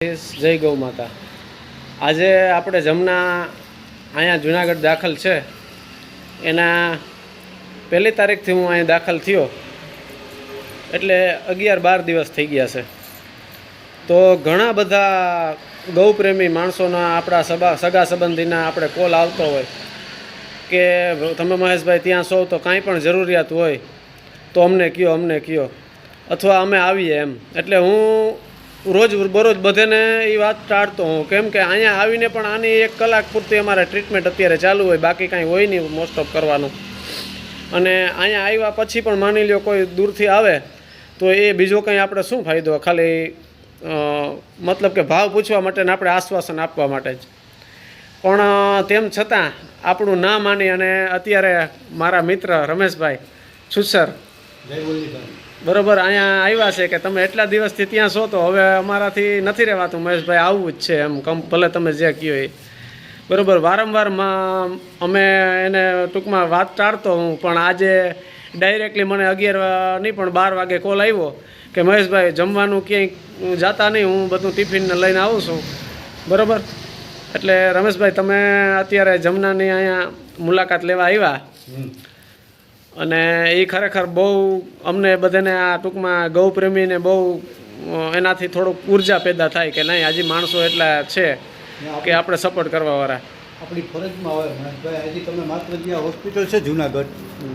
જય ગૌ માતા. આજે આપણે જમના અહીંયા જુનાગઢ દાખલ છે. એના પહેલી તારીખથી હું અહીં દાખલ થયો. એટલે અગિયાર બાર દિવસ થઈ ગયા છે. તો ઘણા બધા ગૌપ્રેમી માણસોના આપણા સબા સગા સંબંધીના આપણે કોલ આવતો હોય કે, તમે મહેશભાઈ ત્યાં છો તો કાંઈ પણ જરૂરિયાત હોય તો અમને કયો અમને કયો. અથવા અમે આવીએ એમ. એટલે હું રોજ બરોજ બધાને એ વાત ટાળતો હું. કેમ કે અહીંયા આવીને પણ આની એક કલાક પૂરતી અમારે ટ્રીટમેન્ટ અત્યારે ચાલુ હોય, બાકી કાંઈ હોય નહીં મોસ્ટ ઓફ કરવાનું. અને અહીંયા આવ્યા પછી પણ માની લો કોઈ દૂરથી આવે, તો એ બીજો કંઈ આપણે શું ફાયદો? ખાલી મતલબ કે ભાવ પૂછવા માટેને આપણે આશ્વાસન આપવા માટે જ. પણ તેમ છતાં આપણું ના માની અને અત્યારે મારા મિત્ર રમેશભાઈ, છુસર. જય બરોબર, અહીંયા આવ્યા છે કે તમે એટલા દિવસથી ત્યાં છો તો હવે અમારાથી નથી રહેવાતું. મહેશભાઈ આવવું જ છે એમ, કમ, ભલે તમે જે કહો એ. બરોબર, વારંવાર અમે એને ટૂંકમાં વાત ટાળતો હું, પણ આજે ડાયરેક્ટલી મને અગિયાર નહીં, પણ બાર વાગે કોલ આવ્યો કે મહેશભાઈ, જમવાનું ક્યાંય જાતા નહીં, હું બધું ટિફિનને લઈને આવું છું. બરોબર? એટલે રમેશભાઈ, તમે અત્યારે જમનાની અહીંયા મુલાકાત લેવા આવ્યા. અને એ ખરેખર બહુ અમને બધાને આ ટૂંકમાં ગૌપ્રેમીને બહુ એનાથી થોડુંક ઊર્જા પેદા થાય કે નહીં? હજી માણસો એટલા છે કે આપણે સપોર્ટ કરવાવાળા. આપણી ફરજમાં હોય મહેશભાઈ. હજી તમે માત્ર જે હોસ્પિટલ છે જુનાગઢ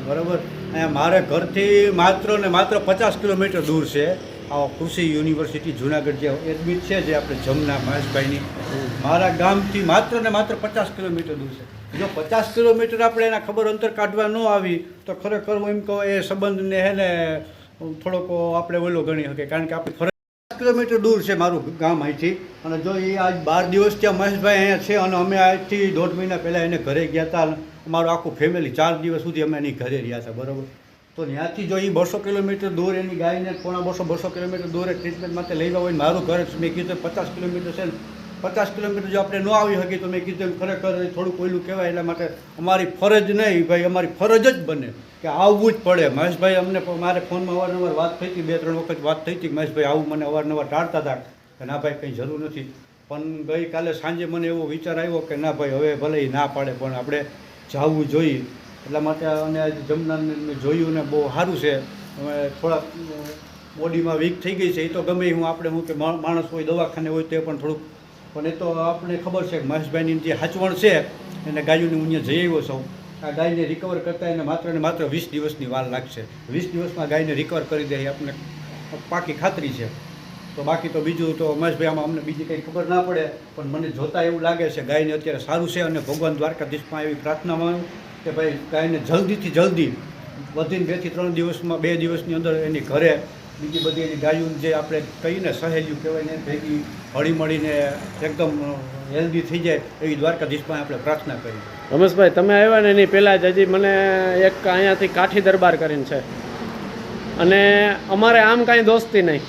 બરાબર? અહીંયા મારે ઘરથી માત્ર ને માત્ર પચાસ કિલોમીટર દૂર છે. આ કૃષિ યુનિવર્સિટી જુનાગઢ જે એડમિટ છે જે આપણે જમના મહેશભાઈની. મારા ગામથી માત્ર ને માત્ર પચાસ કિલોમીટર દૂર છે. જો પચાસ કિલોમીટર આપણે એના ખબર અંતર કાઢવા ન આવી, તો ખરેખર હું એમ કહું, એ સંબંધને હે ને, થોડોક આપણે ઓલો ગણી શકીએ. કારણ કે આપણે ફરજ કિલોમીટર દૂર છે મારું ગામ અહીંથી. અને જો એ આજ બાર દિવસ ત્યાં મહેશભાઈ અહીંયા છે, અને અમે આજથી દોઢ મહિના પહેલાં એને ઘરે ગયા હતા. અમારું આખું ફેમિલી ચાર દિવસ સુધી અમે એની ઘરે રહ્યા હતા, બરાબર? તો ત્યાંથી જો એ બસો કિલોમીટર દૂર એની ગાયને પોણા બસો બસો કિલોમીટર દૂર ટ્રીટમેન્ટ માટે લઈ ગયા હોય મારું ઘર મેં કીધું, પચાસ કિલોમીટર છે પચાસ કિલોમીટર જો આપણે ન આવી શકીએ તો મેં કીધું એમ ખરેખર થોડુંક થોડું કોયલું કહેવાય એટલા માટે અમારી ફરજ નહીં ભાઈ અમારી ફરજ જ બને કે આવવું જ પડે. મહેશભાઈ અમને મારે ફોનમાં અવારનવાર વાત થઈ હતી બે ત્રણ વખત વાત થઈ હતી મહેશભાઈ આવું મને અવારનવાર ટાળતા હતા. કે ના ભાઈ, કંઈ જરૂર નથી. પણ ગઈકાલે સાંજે મને એવો વિચાર આવ્યો કે ના ભાઈ, હવે ભલે ના પાડે, પણ આપણે જાવું જોઈએ. એટલા માટે અને આજે જમનાને જોયું ને બહુ સારું છે. થોડાક બોડીમાં વીક થઈ ગઈ છે. એ તો ગમે હું આપણે હું કે માણસ હોય, દવાખાને હોય, તે પણ થોડુંક પણ એ તો આપણે ખબર છે કે મહેશભાઈની જે હાચવણ છે, એને ગાયોની અહીંયા જઈ આવ્યો છું. આ ગાયને રિકવર કરતાં એને માત્ર ને માત્ર વીસ દિવસની વાર લાગશે. વીસ દિવસમાં ગાયને રિકવર કરી દે એ આપણને પાકી ખાતરી છે. તો બાકી તો બીજું તો મહેશભાઈ આમાં અમને બીજી કંઈ ખબર ના પડે, પણ મને જોતાં એવું લાગે છે ગાયને અત્યારે સારું છે અને ભગવાન દ્વારકાધીશમાં એવી પ્રાર્થનામાં કે ભાઈ ગાયને જલ્દીથી જલ્દી વધીને બેથી ત્રણ દિવસમાં બે દિવસની અંદર એની ઘરે બીજી બધી એની ગાયું જે આપણે કહીને સહેલ્યું કહેવાય ને ભેગી હળી મળીને એકદમ હેલ્ધી થઈ જાય એવી દ્વારકાધીશમાં આપણે પ્રાર્થના કરી રમેશભાઈ તમે આવ્યા ને એની પહેલાં જ હજી મને એક અહીંયાથી કાઠી દરબાર કરીને છે. અને અમારે આમ કાંઈ દોસ્તી નહીં.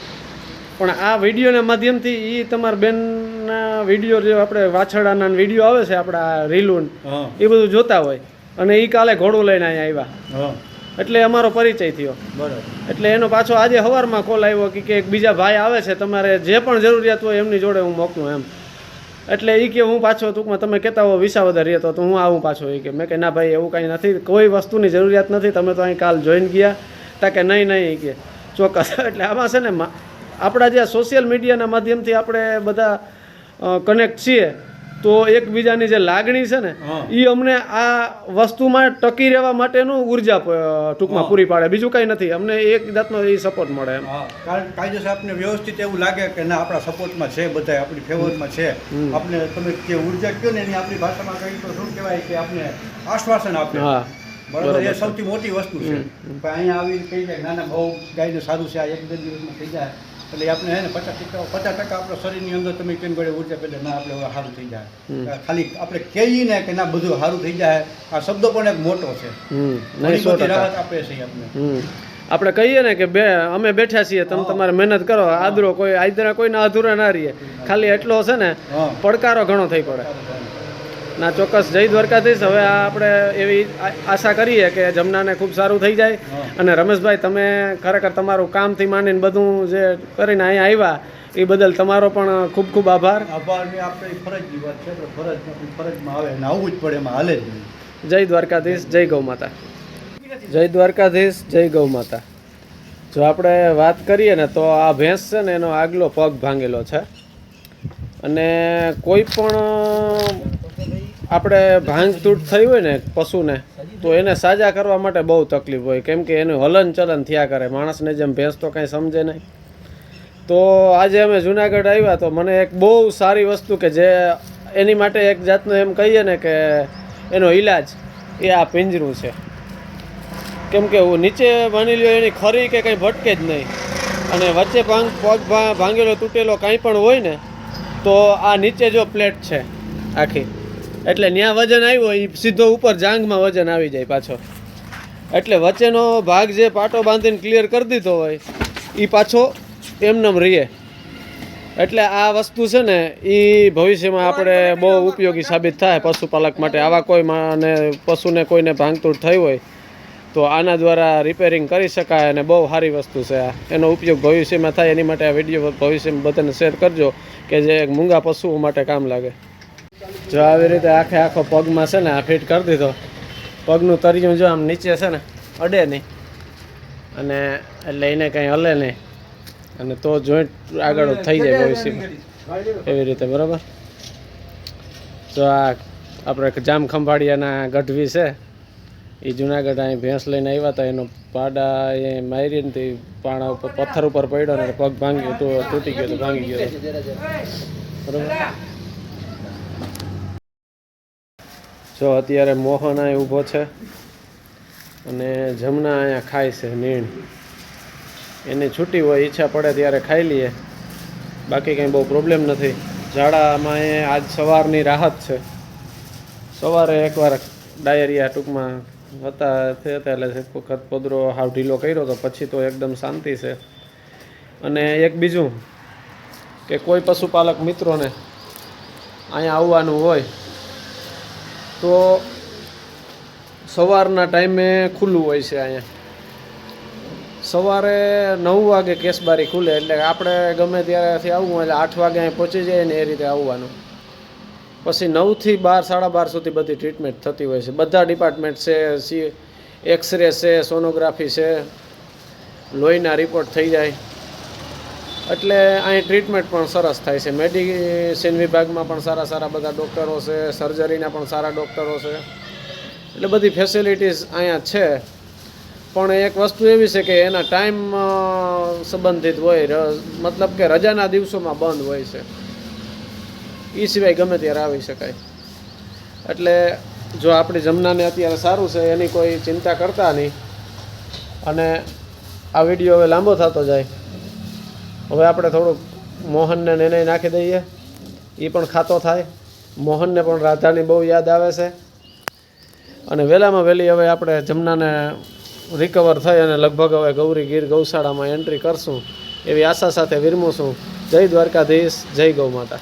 પણ આ વિડીયોના માધ્યમથી એ તમારા બેનના વીડિયો જે આપણે વાછરડાના વીડિયો આવે છે આપણા રીલુન એ બધું જોતા હોય. અને એ કાલે ઘોડું લઈને અહીંયા આવ્યા. એટલે અમારો પરિચય થયો. બરાબર. એટલે એનો પાછો આજે સવારમાં કોલ આવ્યો કે કે એક બીજા ભાઈ આવે છે તમારે જે પણ જરૂરિયાત હોય એમની જોડે હું મોકલું એમ. એટલે એ કે હું પાછો ટૂંકમાં તમે કહેતા હો વિસાવદર રહેતો તો હું આવું પાછો એ કે. મેં કે ના ભાઈ એવું કાંઈ નથી. કોઈ વસ્તુની જરૂરિયાત નથી. તમે તો અહીં કાલ જોઈન ગયા. તા કે નહીં નહીં ઈ કે. ચોક્કસ. એટલે આમાં છે ને આપણા જે સોશિયલ મીડિયાના માધ્યમથી આપણે બધા કનેક્ટ છીએ. તો એકબીજાની જે લાગણી છે ને એ અમને આ વસ્તુમાં ટકી રહેવા માટેનું ઊર્જા ટૂંકમાં પૂરી પાડે. બીજું કાંઈ નથી. અમને એક જાતનો એ સપોર્ટ મળે એમ. કારણ કાયદેસર આપને વ્યવસ્થિત એવું લાગે કે ના આપણા સપોર્ટમાં છે બધા આપણી ફેવરમાં છે. આપણે તમે જે ઊર્જા કહો ને એની આપણી ભાષામાં કહી તો શું કહેવાય કે આપણે આશ્વાસન આપે. હા. બરાબર? એ સૌથી મોટી વસ્તુ છે. અહીંયા આવી કહી જાય ના ના બહુ ગાયનું સારું છે આ એક બે દિવસમાં થઈ જાય. એટલે આપણે હે ને પચાસ ટકા પચાસ ટકા આપણા શરીરની અંદર તમે કેમ ગળે ઊર્જા પહેલે ના આપણે હવે સારું થઈ જાય. ખાલી આપણે કહીએ ને કે ના બધું સારું થઈ જાય. આ શબ્દ પણ એક મોટો છે. રાહત આપે છે આપણે આપણે કહીએ ને કે બે અમે બેઠા છીએ તમે તમારે મહેનત કરો. આદરો કોઈ આદરા કોઈના અધૂરા ના રહીએ. ખાલી એટલો છે ને પડકારો ઘણો થઈ પડે. ના ચોક્કસ જય દ્વારકાધીશ. હવે આ આપણે એવી આશા કરીએ કે જમનાને ખૂબ સારું થઈ જાય. અને રમેશભાઈ તમે ખરેખર તમારું કામથી માંડીને બધું જે કરીને અહીંયા આવ્યા એ બદલ તમારો પણ ખૂબ ખૂબ આભાર. આભાર આપણે ફરજની વાત છે ફરજ ફરજમાં આવે ને આવવું જ પડે એમાં હાલે જ જય દ્વારકાધીશ જય ગૌ માતા. જય દ્વારકાધીશ જય ગૌ માતા. જો આપણે વાત કરીએ ને તો આ ભેંસ છે ને એનો આગલો પગ ભાંગેલો છે. અને કોઈ પણ આપણે ભાંગતૂટ થઈ હોય ને પશુને, તો એને સાજા કરવા માટે બહુ તકલીફ હોય. કેમ કે એનું હલન ચલન થયા કરે. માણસને જેમ ભેંસ તો કાંઈ સમજે નહીં. તો આજે અમે જુનાગઢ આવ્યા તો મને એક બહુ સારી વસ્તુ કે જે એની માટે એક જાતનું એમ કહીએ ને કે એનો ઈલાજ, એ આ પિંજરું છે. કેમ કે નીચે માની લ્યો એની ખરી કે કંઈ ભટકે જ નહીં. અને વચ્ચે ભાંગ, પગ ભાંગેલો, તૂટેલો કાંઈ પણ હોય ને, તો આ નીચે જો પ્લેટ છે, આખી એટલે ત્યાં વજન આવ્યો એ સીધો ઉપર જાંઘમાં વજન આવી જાય પાછો. એટલે વચ્ચેનો ભાગ જે પાટો બાંધીને ક્લિયર કરી દીધો હોય એ પાછો એમનેમ રહીએ. એટલે આ વસ્તુ છે ને એ ભવિષ્યમાં આપણે બહુ ઉપયોગી સાબિત થાય પશુપાલક માટે. આવા કોઈ અને પશુને કોઈને ભાંગતૂટ થઈ હોય, તો આના દ્વારા રિપેરિંગ કરી શકાય અને બહુ સારી વસ્તુ છે આ. એનો ઉપયોગ ભવિષ્યમાં થાય, એની માટે આ વીડિયો ભવિષ્યમાં બધાને શેર કરજો, કે જે મૂંગા પશુઓ માટે કામ લાગે. જો આવી રીતે આખે આખો પગમાં છે ને આ ફિટ કરી દીધો. પગનું તરિયું જો આમ નીચે છે ને અડે નહીં. અને એટલે એને કંઈ હલે નહીં. અને તો જોઈન્ટ આગળ થઈ જાય ભવિષ્યમાં. એવી રીતે બરાબર? તો આ આપણે જામ ખંભાળિયાના ગઢવી છે એ જુનાગઢ અહીં ભેંસ લઈને આવ્યા હતા. એનો પાડા એ મારી તે પાણા ઉપર પથ્થર ઉપર પડ્યો ને પગ ભાંગી તો તૂટી ગયો તો ભાંગી ગયો. બરાબર? જો અત્યારે મોહન અહીં ઊભો છે અને જમના અહીંયા ખાય છે નીણ. એની છૂટી હોય, ઈચ્છા પડે ત્યારે ખાઈ લઈએ. બાકી કંઈ બહુ પ્રોબ્લેમ નથી. ઝાડામાં એ આજ સવારની રાહત છે. સવારે એકવાર ડાયરિયા ટૂંકમાં હતા એટલે એક વખત પદરો હાવ ઢીલો કર્યો તો પછી તો એકદમ શાંતિ છે. અને એક બીજું કે કોઈ પશુપાલક મિત્રોને અહીંયા આવવાનું હોય તો સવારના ટાઈમે ખુલ્લું હોય છે અહીંયા. સવારે નવ વાગે કેસબારી ખુલે એટલે આપણે ગમે ત્યારેથી આવવું એટલે આઠ વાગે અહીં પહોંચી જાય ને એ રીતે આવવાનું. પછી નવથી બાર, સાડા બાર સુધી બધી ટ્રીટમેન્ટ થતી હોય છે. બધા ડિપાર્ટમેન્ટ છે સી એક્સરે છે સોનોગ્રાફી છે, લોહીના રિપોર્ટ થઈ જાય. એટલે અહીં ટ્રીટમેન્ટ પણ સરસ થાય છે. મેડિસિન વિભાગમાં પણ સારા સારા બધા ડૉક્ટરો છે સર્જરીના પણ સારા ડૉક્ટરો છે. એટલે બધી ફેસિલિટીઝ અહીંયા છે. પણ એક વસ્તુ એવી છે કે એના ટાઈમ સંબંધિત હોય મતલબ કે રજાના દિવસોમાં બંધ હોય છે. એ સિવાય ગમે ત્યારે આવી શકાય. એટલે જો આપણી જમનાને અત્યારે સારું છે, એની કોઈ ચિંતા કરતા નહીં. અને આ વીડિયો હવે લાંબો થતો જાય. હવે આપણે થોડુંક મોહનને નેને નાખી દઈએ. એ પણ ખાતો થાય. મોહનને પણ રાધાની બહુ યાદ આવે છે. અને વહેલામાં વહેલી હવે આપણે જમનાને રિકવર થઈ અને લગભગ હવે ગૌરી ગીર ગૌશાળામાં એન્ટ્રી કરશું. એવી આશા સાથે વિરમું છું. જય દ્વારકાધીશ, જય ગૌ માતા.